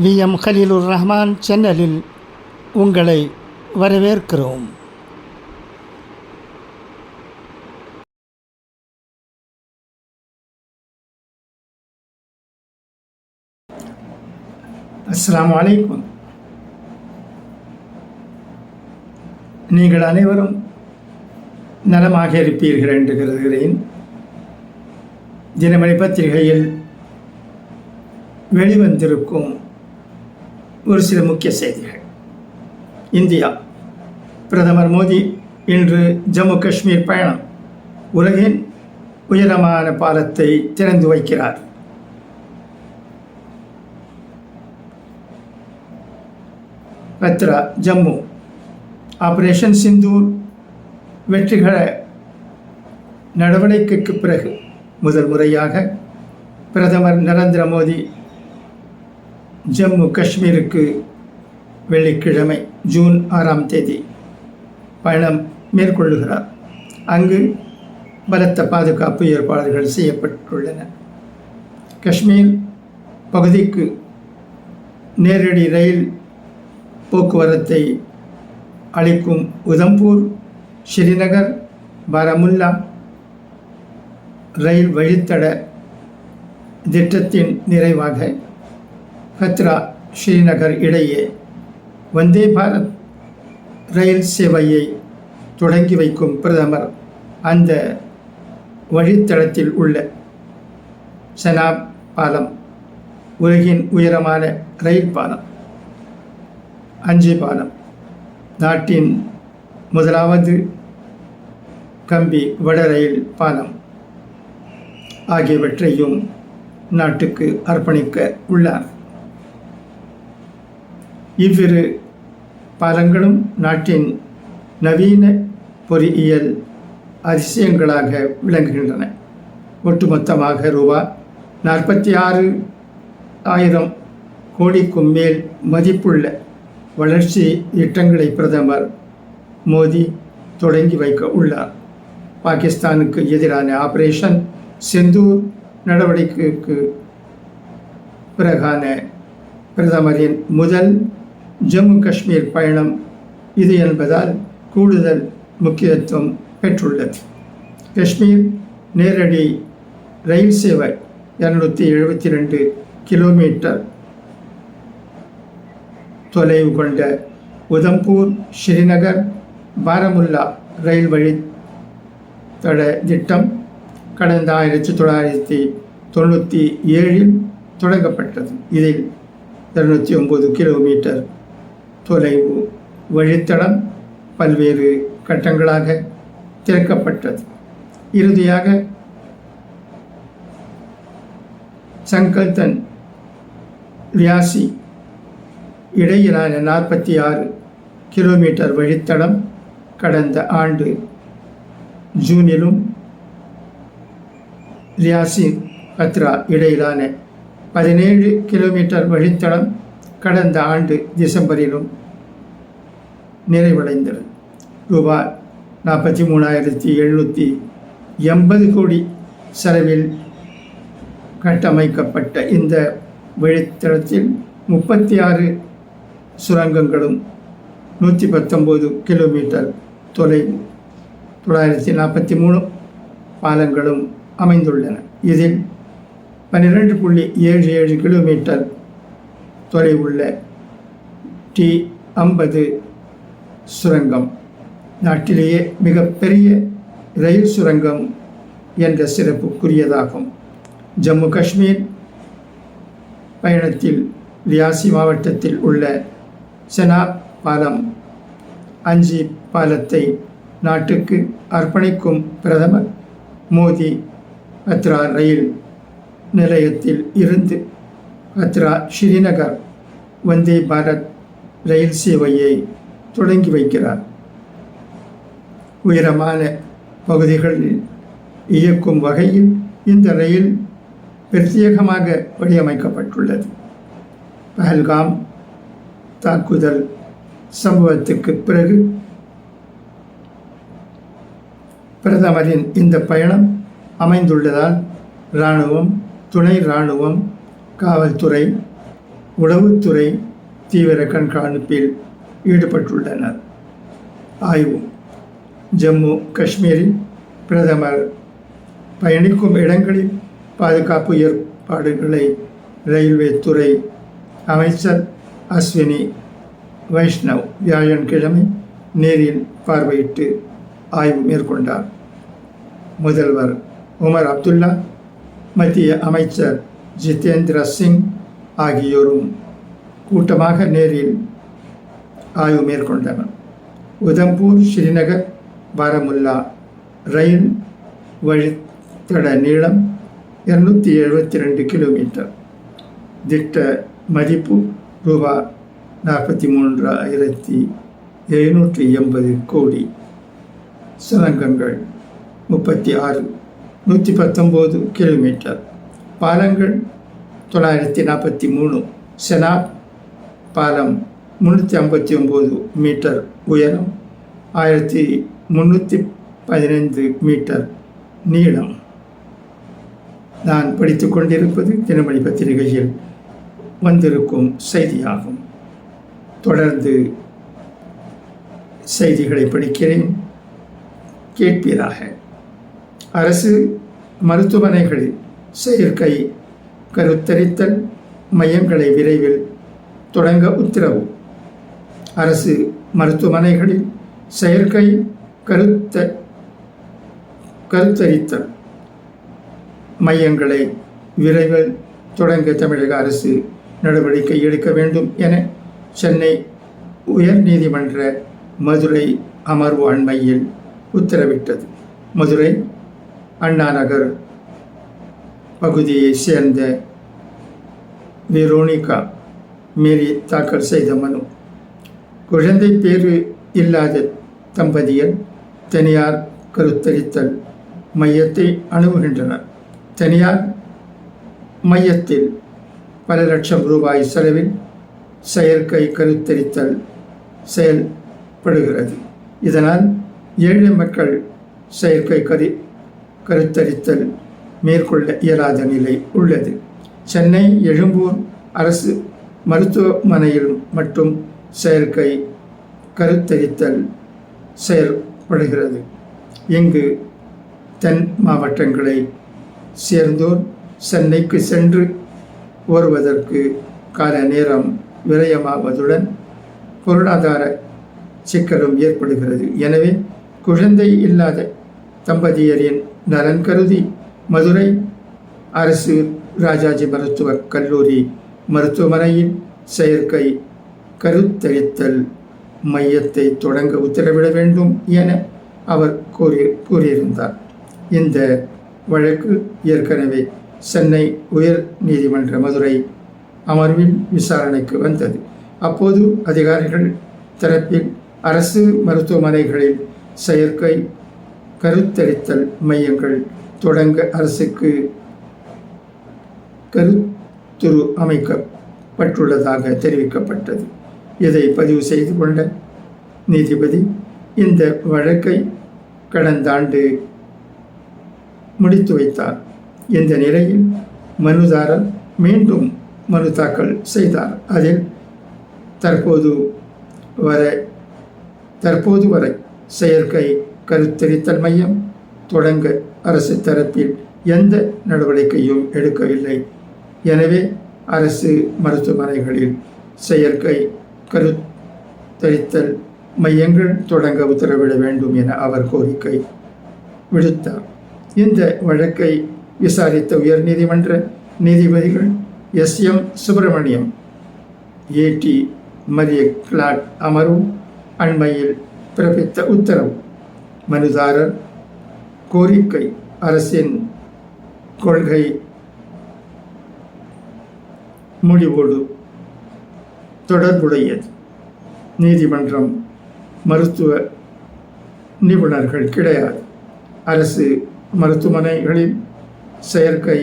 We. M. Haleelur Rahman சேனலில் உங்களை வரவேற்கிறோம். அஸ்லாம் அலைக்கும். நீங்கள் அனைவரும் நலமாக இருப்பீர்கள் என்று கருதுகிறேன். தினமணி பத்திரிகையில் வெளிவந்திருக்கும் ஒரு சில முக்கிய செய்திகள். இந்தியா. பிரதமர் மோடி இன்று ஜம்மு காஷ்மீர் பயணம். உலகின் உயரமான பாலத்தை திறந்து வைக்கிறார். ரத்ரா ஜம்மு. ஆபரேஷன் சிந்தூர் வெற்றிகர நடவடிக்கைக்கு பிறகு முதல் முறையாக பிரதமர் நரேந்திர மோடி ஜம்மு காஷ்மீருக்கு வெள்ளிக்கிழமை ஜூன் ஆறாம் தேதி பயணம் மேற்கொள்ளுகிறார். அங்கு பலத்த பாதுகாப்பு ஏற்பாடுகள் செய்யப்பட்டுள்ளன. காஷ்மீர் பகுதிக்கு நேரடி ரயில் போக்குவரத்தை அளிக்கும் உதம்பூர் ஸ்ரீநகர் பாரமுல்லா ரயில் வழித்தட திட்டத்தின் நிறைவாக கத்ரா ஸ்ரீநகர் இடையே வந்தே பாரத் ரயில் சேவையை தொடங்கி வைக்கும் பிரதமர் அந்த வழித்தடத்தில் உள்ள சனாப் பாலம் உலகின் உயரமான ரயில் பாலம் அஞ்சு பாலம் நாட்டின் முதலாவது கம்பி வட ரயில் பாலம் ஆகியவற்றையும் நாட்டுக்கு அர்ப்பணிக்க உள்ளார் இவ்விரு பாலங்களும் நாட்டின் நவீன பொறியியல் அதிசயங்களாக விளங்குகின்றன. ஒட்டுமொத்தமாக ரூபா நாற்பத்தி ஆறு ஆயிரம் கோடிக்கும் மேல் மதிப்புள்ள வளர்ச்சி திட்டங்களை பிரதமர் மோடி தொடங்கி வைக்க உள்ளார். பாகிஸ்தானுக்கு எதிரான ஆபரேஷன் செந்தூர் நடவடிக்கைக்கு பிறகான பிரதமரின் முதல் ஜம்மு காஷ்மீர் பயணம் இது என்பதால் கூடுதல் முக்கியத்துவம் பெற்றுள்ளது. காஷ்மீர் நேரடி ரயில் சேவை இரநூத்தி எழுபத்தி ரெண்டு கிலோமீட்டர் தொலைவு கொண்ட உதம்பூர் ஸ்ரீநகர் பாரமுல்லா ரயில் வழி தட திட்டம் கடந்த ஆயிரத்தி தொள்ளாயிரத்தி தொண்ணூற்றி ஏழில் தொடங்கப்பட்டது. இதில் இருநூற்றி ஒம்பது கிலோமீட்டர் தொலைவு வழித்தடம் பல்வேறு கட்டங்களாக திறக்கப்பட்டது. இறுதியாக சங்கல்தன் ரியாசி இடையிலான நாற்பத்தி ஆறு கிலோமீட்டர் வழித்தடம் கடந்த ஆண்டு ஜூனிலும் ரியாசி பத்ரா இடையிலான பதினேழு கிலோமீட்டர் வழித்தடம் கடந்த ஆண்டு டிசம்பரிலும் நிறைவடைந்தது. ரூபாய் நாற்பத்தி மூணாயிரத்தி எழுநூற்றி எண்பது கோடி செலவில் கட்டமைக்கப்பட்ட இந்த வழித்தடத்தில் முப்பத்தி ஆறு சுரங்கங்களும் நூற்றி பத்தொம்போது கிலோமீட்டர் தொலை தொள்ளாயிரத்தி நாற்பத்தி மூணு பாலங்களும் அமைந்துள்ளன. இதில் பன்னிரெண்டு புள்ளி ஏழு ஏழு கிலோமீட்டர் தொலைவுள்ள டி ஐம்பது சுரங்கம். நாட்டிலேயே மிகப்பெரிய ரயில் சுரங்கம் என்ற சிறப்புக்குரியதாகும். ஜம்மு காஷ்மீர் பயணத்தில் ரியாசி மாவட்டத்தில் உள்ள செனா பாலம் அஞ்சி பாலத்தை நாட்டுக்கு அர்ப்பணிக்கும் பிரதமர் மோடி பத்ரா ரயில் நிலையத்தில் இருந்து அத்ரா ஸ்ரீநகர் வந்தே பாரத் ரயில் சேவையை தொடங்கி வைக்கிறார். உயரமான பகுதிகளில் இயக்கும் வகையில் இந்த ரயில் பிரத்யேகமாக வடிவமைக்கப்பட்டுள்ளது. பஹல்காம் தாக்குதல் சம்பவத்துக்கு பிறகு பிரதமரின் இந்த பயணம் அமைந்துள்ளதால் இராணுவம் துணை இராணுவம் காவல்துறை உளவுத்துறை தீவிர கண்காணிப்பில் ஈடுபட்டுள்ளனர். ஆய்வு. ஜம்மு காஷ்மீரில் பிரதமர் பயணிக்கும் இடங்களில் பாதுகாப்பு ஏற்பாடுகளை ரயில்வே துறை அமைச்சர் அஸ்வினி வைஷ்ணவ் வியாழன்கிழமை நேரில் பார்வையிட்டு ஆய்வு மேற்கொண்டார். முதல்வர் உமர் அப்துல்லா மத்திய அமைச்சர் ஜிதேந்திர சிங் ஆகியோரும் கூட்டமாக நேரில் ஆய்வு மேற்கொண்டனர். உதம்பூர் ஸ்ரீநகர் பாரமுல்லா ரயில் வழித்தட நீளம் இருநூற்றி எழுபத்தி ரெண்டு கிலோமீட்டர். திட்ட மதிப்பு ரூபா நாற்பத்தி மூன்றாயிரத்தி எழுநூற்றி எண்பது கோடி. சுரங்கங்கள் முப்பத்தி ஆறு நூற்றி பத்தொம்போது கிலோமீட்டர். பாலங்கள் தொள்ளாயிரத்தி நாற்பத்தி மூணு செனாப் பாலம் முந்நூற்றி ஐம்பத்தி ஒம்பது மீட்டர் உயரம் ஆயிரத்தி முந்நூற்றி பதினைந்து மீட்டர் நீளம். நான் படித்து கொண்டிருப்பது தினமணி பத்திரிகையில் வந்திருக்கும் செய்தியாகும். தொடர்ந்து செய்திகளை படிக்கிறேன். கேட்பீராக. அரசு மருத்துவமனைகளில் செயற்கை கருத்தரித்தல் மையங்களை விரைவில் தொடங்க உத்தரவு. அரசு மருத்துவமனைகளில் செயற்கை கருத்த கருத்தரித்தல் மையங்களை விரைவில் தொடங்க தமிழக அரசு நடவடிக்கை எடுக்க வேண்டும் என சென்னை உயர்நீதிமன்ற மதுரை அமர்வு அண்மையில் உத்தரவிட்டது. மதுரை அண்ணா நகர் பகுதியைச் சேர்ந்த வெரோனிகா மேரி தாக்கல் செய்த மனு. குழந்தை பேறு இல்லாத தம்பதியர் தனியார் கருத்தரித்தல் மையத்தை அணுகுகின்றனர். தனியார் மையத்தில் பல லட்சம் ரூபாய் செலவில் செயற்கை கருத்தரித்தல் செயல்படுகிறது. இதனால் ஏழை மக்கள் செயற்கை கரு கருத்தரித்தல் மேற்கொள்ள இயலாத நிலை உள்ளது. சென்னை எழும்பூர் அரசு மருத்துவமனையில் மட்டும் செயற்கை கருத்தரித்தல் செயல்படுகிறது இங்கு தென் மாவட்டங்களை சேர்ந்தோர் சென்னைக்கு சென்று ஓருவதற்கு கால நேரம் விரயமாவதுடன் பொருளாதார சிக்கலும் ஏற்படுகிறது. எனவே குழந்தை இல்லாத தம்பதியரின் நலன் கருதி மதுரை அரசு ராஜாஜி மருத்துவக் கல்லூரி மருத்துவமனையில் செயற்கை கருத்தழித்தல் மையத்தை தொடங்க உத்தரவிட வேண்டும் என அவர் கூறி கூறியிருந்தார். இந்த வழக்கு ஏற்கனவே சென்னை உயர் நீதிமன்ற மதுரை அமர்வில் விசாரணைக்கு வந்தது. அப்போது அதிகாரிகள் தரப்பில் அரசு மருத்துவமனைகளில் செயற்கை கருத்தரித்தல் மையங்கள் தொடங்க அரசுக்கு கருத்துரு அமைக்கப்பட்டுள்ளதாக தெரிவிக்கப்பட்டது. இதை பதிவு செய்து கொண்ட நீதிபதி இந்த வழக்கை கடந்த ஆண்டு முடித்து வைத்தார். இந்த நிலையில் மனுதாரர் மீண்டும் மனு தாக்கல் செய்தார். அதில் தற்போது வரை தற்போது வரை செயற்கை கருத்தரித்தல் மையம் தொடங்க அரசு தரப்பில் எந்த நடவடிக்கையும் எடுக்கவில்லை. எனவே அரசு மருத்துவமனைகளில் செயற்கை கருத்தரித்தல் மையங்கள் தொடங்க உத்தரவிட வேண்டும் என அவர் கோரிக்கை விடுத்தார். இந்த வழக்கை விசாரித்த உயர்நீதிமன்ற நீதிபதிகள் S. M. Subramaniam A D Maria Clete அமர்வும் அண்மையில் பிறப்பித்த உத்தரவு மனுதாரர் கோரிக்கை அரசின் கொள்கை முடிவோடு தொடர்புடையது. நீதிமன்றம் மருத்துவ நிபுணர்கள் கிடையாது. அரசு மருத்துவமனைகளில் செயற்கை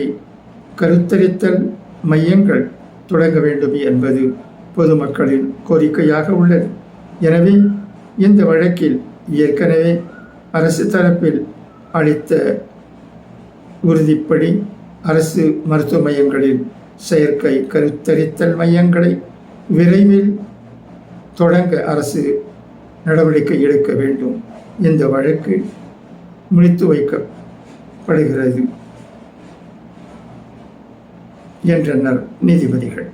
கருத்தரித்தல் மையங்கள் தொடங்க வேண்டும் என்பது பொதுமக்களின் கோரிக்கையாக உள்ளது. எனவே இந்த வழக்கில் ஏற்கனவே அரசு தரப்பில் அளித்த உறுதிப்படி அரசு மருத்துவ மையங்களில் செயற்கை கருத்தரித்தல் மையங்களை விரைவில் தொடங்க அரசு நடவடிக்கை எடுக்க வேண்டும். இந்த வழக்கு முடித்து வைக்கப்படுகிறது. என்றனர் நீதிபதிகள்.